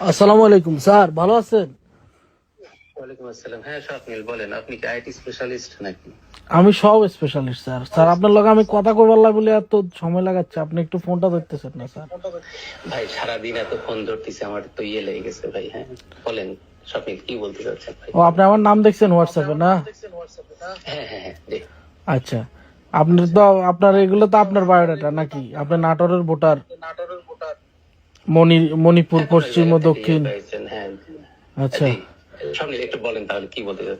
আসসালামু আলাইকুম স্যার ভালো আছেন? ওয়ালাইকুম আসসালাম। হ্যাঁ স্বপ্নিল বলেন আপনি কি আইটি স্পেশালিস্ট নাকি? আমি সব স্পেশালিস্ট স্যার। স্যার আপনার লগে আমি কথা কইবার লাগি বলে এত সময় লাগাচ্ছে আপনি একটু ফোনটা ধরতেছেন না স্যার। ভাই সারাদিন এত ফোন ধরতেছে আমার তো ইয়ে লেগে গেছে ভাই হ্যাঁ। বলেন স্বপ্নিল কি বলতে চাচ্ছেন ভাই? ও আপনি আমার নাম দেখছেন হোয়াটসঅ্যাপে না? হ্যাঁ হ্যাঁ হ্যাঁ আচ্ছা। আপনি তো আপনার এগুলো তো আপনার বায়োডাটা নাকি? আপনি নাটোরের ভোটার। মণি মণিপুর পশ্চিম ও দক্ষিণ। হ্যাঁ। আচ্ছা।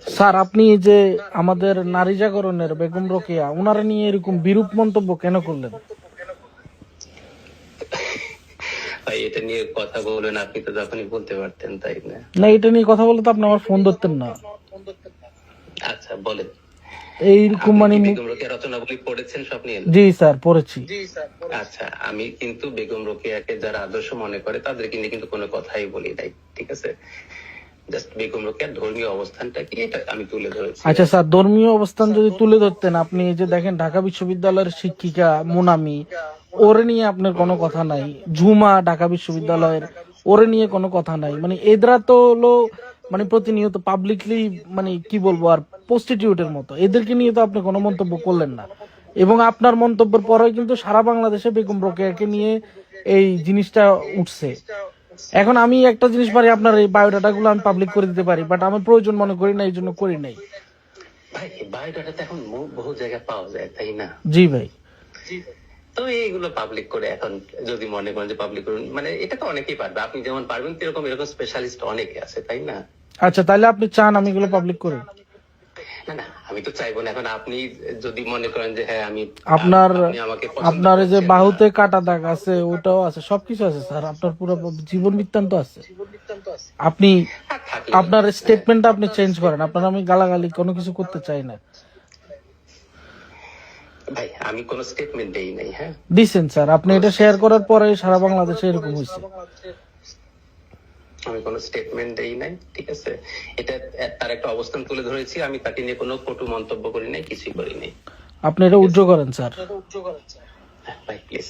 স্যার আপনি যে আমাদের নারী জাগরণের বেগম রোকেয়া ওনারা নিয়ে এরকম বিরূপ মন্তব্য কেন করলেন? ভাই এটা নিয়ে কথা বলেন আপনি তো যখনই বলতে পারতেন তাই না? না এটা নিয়ে কথা বলতে আপনি আমার ফোন ধরতেন না। আচ্ছা বলেন। এইরকম মানে আপনি কি বেগম রোকেয়া রচনাবলী পড়েছেন স্বপ্নিল জি স্যার পড়েছি। আচ্ছা আমি কিন্তু বেগম রোকেয়াকে যারা আদর্শ মনে করে তাদেরকে নিয়ে কিন্তু কোনো কথাই বলি নাই ঠিক আছে? জাস্ট বেগম রোকেয়ার ধর্মীয় অবস্থানটা কি এটা আমি তুলে ধরেছি। আচ্ছা স্যার ধর্মীয় অবস্থান যদি তুলে ধরতেন আপনি যে দেখেন ঢাকা বিশ্ববিদ্যালয়ের শিক্ষিকা মোনামি ওরে নিয়ে আপনার কোনো কথা নাই। ঝুমা ঢাকা বিশ্ববিদ্যালয়ের ওরে নিয়ে কোনো কথা নাই। মানে এদরা তো হলো মানে প্রতিনিয়ত পাবলিকলি মানে কি বলব আর প্রস্টিটিউটের মতো। এদেরকে নিয়ে তো আপনি কোনো মন্তব্য করলেন না। এবং আপনার মন্তব্যের পরে কিন্তু সারা বাংলাদেশে বেগম রোকেয়াকে নিয়ে এই জিনিসটা উঠছে। এখন আমি একটা জিনিস পারি আপনার এই বায়োডাটা গুলো আমি পাবলিক করে দিতে পারি বাট আমার প্রয়োজন মনে করি না এই জন্য করি নাই। ভাই বায়োডাটা এখন বহু জায়গায় পাওয়া যায় তাই না? জি ভাই। তো এইগুলো পাবলিক করে এখন যদি মনে করেন যে পাবলিক করুন মানে এটা তো অনেকেই পারবে। আপনি যেমন পারবেন এরকম এরকম স্পেশালিস্ট অনেকে আছে তাই না? আচ্ছা তাহলে আপনি চান আমি এগুলো পাবলিক করি না আমি তো চাইব না। এখন আপনি যদি মনে করেন যে হ্যাঁ আমি আপনার আপনার যে বাহুতে কাটা দাগ আছে ওটাও আছে সবকিছু আছে স্যার। আপনার পুরো জীবন বৃত্তান্ত আছে। আপনি থাকলে। আপনার স্টেটমেন্টটা আপনি চেঞ্জ করেন। আপনার আমি গালাগালি কোনো কিছু করতে চাই না। ভাই আমি কোনো স্টেটমেন্ট দেই নাই হ্যাঁ? দিছেন স্যার। আপনি এটা শেয়ার করার পরে সারা বাংলাদেশে এরকম হয়েছে। আমি কোনো স্টেটমেন্ট দেই নাই ঠিক আছে? এটা তার একটা অবস্থান তুলে ধরেছি আমি তাকে নিয়ে কোনো কটু মন্তব্য করি নাই কিছুই করি নাই। আপনি এটা উজ্জ্ব করেন স্যার। ভাই প্লিজ